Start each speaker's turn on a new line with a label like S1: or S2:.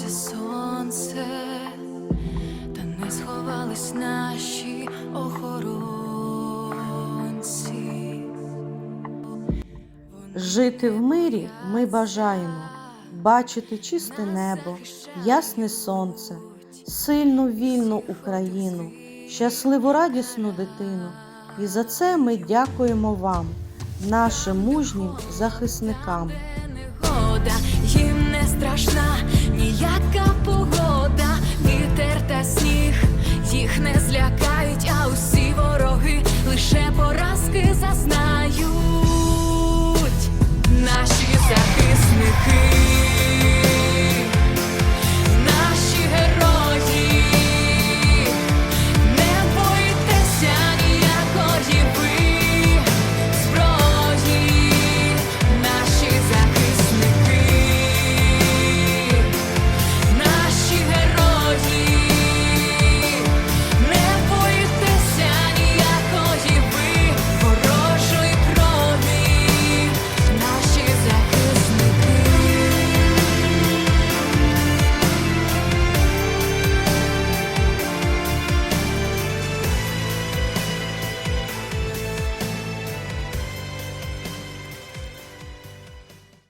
S1: сховалося сонце, та не сховались наші охоронці. Жити в мирі ми бажаємо бачити чисте небо, ясне сонце, сильну вільну Україну, щасливу радісну дитину. І за це ми дякуємо вам, нашим мужнім захисникам.
S2: Негода, Їм не страшна.